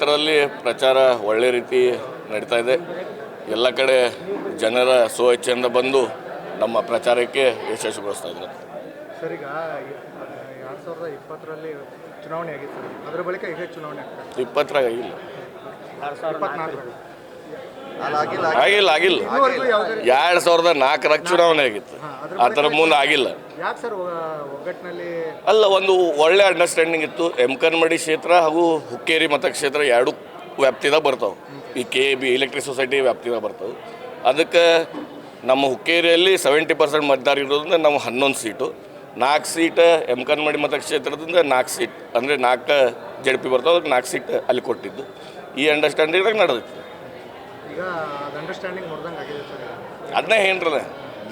ಇದರಲ್ಲಿ ಪ್ರಚಾರ ಒಳ್ಳೆ ರೀತಿ ನಡೀತಾ ಇದೆ. ಎಲ್ಲ ಕಡೆ ಜನರ ಸ್ವಚ್ಛೆಯಿಂದ ಬಂದು ನಮ್ಮ ಪ್ರಚಾರಕ್ಕೆ ಯಶಸ್ವಿಗೊಳಿಸ್ತಾ ಇದ್ದಾರೆ. ಸರ್ ಈಗ ಎರಡು ಸಾವಿರದ ಇಪ್ಪತ್ತರಲ್ಲಿ ಚುನಾವಣೆ ಆಗಿತ್ತು. ಅದರ ಬಳಿಕ ಈಗ ಚುನಾವಣೆ ಇಪ್ಪತ್ತರಾಗ ಆಗಿಲ್ಲ ಆಗಿಲ್ಲ ಆಗಿಲ್ಲ. ಎರಡ್ ಸಾವಿರದ ನಾಲ್ಕರಾಗ ಚುನಾವಣೆ ಆಗಿತ್ತು. ಆ ಥರ ಮುಂದೆ ಆಗಿಲ್ಲ. ಅಲ್ಲ ಒಂದು ಒಳ್ಳೆ ಅಂಡರ್ಸ್ಟ್ಯಾಂಡಿಂಗ್ ಇತ್ತು. ಎಮ್ಕನ್ಮಡಿ ಕ್ಷೇತ್ರ ಹಾಗೂ ಹುಕ್ಕೇರಿ ಮತಕ್ಷೇತ್ರ ಎರಡು ವ್ಯಾಪ್ತಿದಾಗ ಬರ್ತಾವೆ. ಈ ಕೆ ಬಿ ಎಲೆಕ್ಟ್ರಿಕ್ ಸೊಸೈಟಿ ವ್ಯಾಪ್ತಿದಾಗ ಬರ್ತಾವೆ. ಅದಕ್ಕೆ ನಮ್ಮ ಹುಕ್ಕೇರಿಯಲ್ಲಿ ಸೆವೆಂಟಿ ಪರ್ಸೆಂಟ್ ಮತದಾರ ಇರೋದ್ರಿಂದ ನಾವು ಹನ್ನೊಂದು ಸೀಟು. ನಾಲ್ಕು ಸೀಟ್ ಎಮ್ಕನ್ಮಡಿ ಮತಕ್ಷೇತ್ರದಿಂದ ನಾಲ್ಕು ಸೀಟ್ ಅಂದರೆ ನಾಲ್ಕು ಜಡ್ ಪಿ ಬರ್ತಾವೆ ಅದಕ್ಕೆ ನಾಲ್ಕು ಸೀಟ್ ಅಲ್ಲಿ ಕೊಟ್ಟಿದ್ದು. ಈ ಅಂಡರ್ಸ್ಟ್ಯಾಂಡಿಂಗ್ದಾಗ ನಡೆದಿತ್ತು. ಅದನ್ನೇ ಏನ್ರಲ್ಲ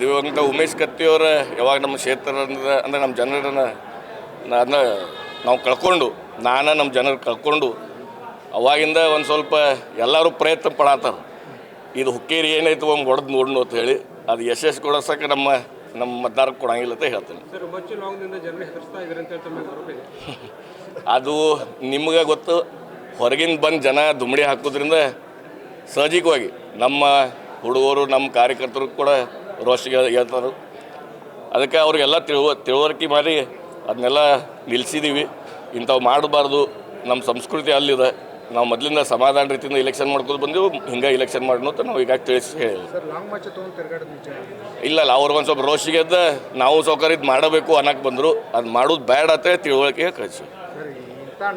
ದಿವಂಗತ ಉಮೇಶ್ ಕತ್ತಿಯವ್ರ ಯಾವಾಗ ನಮ್ಮ ಕ್ಷೇತ್ರ ಅಂದ್ರೆ ನಮ್ಮ ಜನರನ್ನ ಅದನ್ನ ನಾವು ಕಳ್ಕೊಂಡು ನಾನು ನಮ್ಮ ಜನರು ಕಳ್ಕೊಂಡು ಅವಾಗಿಂದ ಒಂದು ಸ್ವಲ್ಪ ಎಲ್ಲರೂ ಪ್ರಯತ್ನ ಪಡಾತಾರೆ. ಇದು ಹುಕ್ಕೇರಿ ಏನೈತು ಒಂದು ಹೊಡೆದು ನೋಡ್ನು ಅಂತ ಹೇಳಿ ಅದು ಯಶಸ್ಸು ಕೊಡೋಸಕ್ಕೆ ನಮ್ಮ ನಮ್ಮ ಮತದಾರಕ್ಕೆ ಕೊಡಂಗಿಲ್ಲ ಅಂತ ಹೇಳ್ತೀನಿ. ಅದು ನಿಮ್ಗೆ ಗೊತ್ತು ಹೊರಗಿಂದ ಬಂದು ಜನ ದುಮ್ಮಡಿ ಹಾಕೋದ್ರಿಂದ ಸಹಜಿಕವಾಗಿ ನಮ್ಮ ಹುಡುಗರು ನಮ್ಮ ಕಾರ್ಯಕರ್ತರು ಕೂಡ ರೋಷಿಗೆ ಹೇಳ್ತಾರೆ. ಅದಕ್ಕೆ ಅವ್ರಿಗೆಲ್ಲ ತಿಳುವ ತಿಳುವಳಿಕೆ ಮಾಡಿ ಅದನ್ನೆಲ್ಲ ನಿಲ್ಲಿಸಿದ್ದೀವಿ ಇಂಥವು ಮಾಡಬಾರ್ದು. ನಮ್ಮ ಸಂಸ್ಕೃತಿ ಅಲ್ಲಿದೆ. ನಾವು ಮೊದಲಿಂದ ಸಮಾಧಾನ ರೀತಿಯಿಂದ ಇಲೆಕ್ಷನ್ ಮಾಡ್ಕೊಂಡು ಬಂದೆವು. ಹಿಂಗೆ ಇಲೆಕ್ಷನ್ ಮಾಡೋಣ ಅಂತ ನಾವು ಈಗ ತಿಳಿಸಿ ಹೇಳಿಲ್ಲ ನಿಜ ಇಲ್ಲ ಅಲ್ಲ ಅವ್ರಿಗೊಂದು ಸ್ವಲ್ಪ ರೋಷಿಗೆ ಎದ್ದ ನಾವು ಸೌಕರ್ಯ ಇದು ಮಾಡಬೇಕು ಅನ್ನಕ್ಕೆ ಬಂದರು. ಅದು ಮಾಡೋದು ಬೇಡ ಅಂತ ತಿಳುವಳಿಕೆ ಕಳಿಸಿ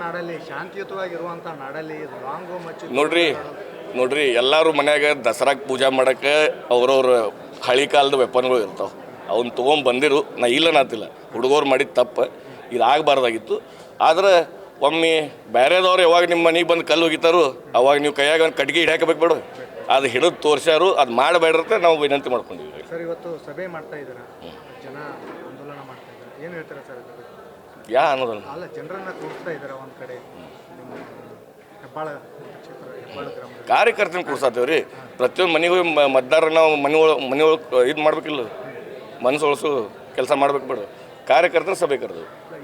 ನಾಡಲ್ಲಿ ಶಾಂತಿಯುತವಾಗಿರುವಂಥ ನೋಡ್ರಿ ನೋಡ್ರಿ ಎಲ್ಲರೂ ಮನ್ಯಾಗ ದಸರಾಗೆ ಪೂಜೆ ಮಾಡೋಕ್ಕೆ ಅವ್ರವ್ರ ಹಳಿ ಕಾಲದ ವೆಪನ್ಗಳು ಇರ್ತಾವೆ. ಅವ್ನು ತೊಗೊಂಡು ಬಂದಿರು ನಾ ಇಲ್ಲ ನಾತಿಲ್ಲ ಹುಡುಗರು ಮಾಡಿದ ತಪ್ಪು. ಇದು ಆಗಬಾರ್ದಾಗಿತ್ತು. ಆದ್ರೆ ಒಮ್ಮೆ ಬೇರೆದವ್ರು ಯಾವಾಗ ನಿಮ್ಮ ಮನೆಗೆ ಬಂದು ಕಲ್ಲು ಹೋಗಿತಾರೋ ಅವಾಗ ನೀವು ಕೈಯಾಗ ಒಂದು ಕಟ್ಗೆ ಹಿಡ್ಯಾಕಬೇಕು ಬೇಡ. ಅದು ಹಿಡಿದು ತೋರಿಸ್ಯಾರು ಅದು ಮಾಡಬೇಡ್ರಂತ ನಾವು ವಿನಂತಿ ಮಾಡ್ಕೊಂಡಿದ್ವಿ ಸರ್ ಇವತ್ತು ಸಭೆ ಮಾಡ್ತಾ ಇದ್ದೀರಾ? ಜನ ಆಂದೋಲನ ಮಾಡ್ತಾ ಇದ್ದಾರೆ. ಏನು ಹೇಳ್ತಾರೆ ಸರ್ ಯಾ ಅನ್ನೋದಲ್ಲ ಅಲ್ಲ ಜನರನ್ನ ಕೂರಿಸ್ತಾ ಇದ್ದಾರೆ ಒಂದು ಕಡೆ? ಕಾರ್ಯಕರ್ತನ ಕೂಡ್ಸಾತೇವೆ ರೀ ಪ್ರತಿಯೊಂದು ಮನೆಗೂ ಮತದಾರ ನಾವು ಮನೆ ಒಳ ಮನೆ ಒಳಗೆ ಇದು ಮಾಡ್ಬೇಕಿಲ್ಲ. ಮನಸ್ಸು ಒಳಸು ಕೆಲಸ ಮಾಡ್ಬೇಕು ಬಿಡು. ಕಾರ್ಯಕರ್ತನ ಸಭೆ ಕರೆದು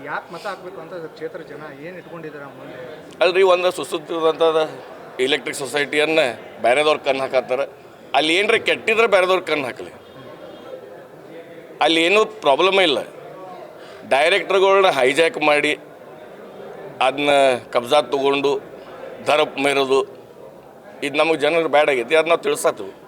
ಯಾಕೆ ಮತ ಹಾಕ್ಬೇಕು ಅಂತ ಕ್ಷೇತ್ರ ಜನ ಏನು ಇಟ್ಕೊಂಡಿದ್ದಾರೆ ಅಲ್ರಿ ಒಂದು ಸುಸುತ್ತಿದಂಥದ್ದು ಎಲೆಕ್ಟ್ರಿಕ್ ಸೊಸೈಟಿಯನ್ನು ಬೇರೆದವ್ರ ಕಣ್ಣು ಹಾಕತ್ತಾರೆ. ಅಲ್ಲಿ ಏನರ ಕೆಟ್ಟಿದ್ರೆ ಬೇರೆದವ್ರ ಕಣ್ಣು ಹಾಕಲಿ. ಅಲ್ಲಿ ಏನೂ ಪ್ರಾಬ್ಲಮ್ ಇಲ್ಲ. ಡೈರೆಕ್ಟರ್ಗಳನ್ನ ಹೈಜಾಕ್ ಮಾಡಿ ಅದನ್ನ ಕಬ್ಜಾ ತಗೊಂಡು ದರ ಮೇರೋದು ಇದು ನಮಗೆ ಜನರು ಬ್ಯಾಡಾಗೈತಿ ಅದನ್ನ ಅದು ನಾವು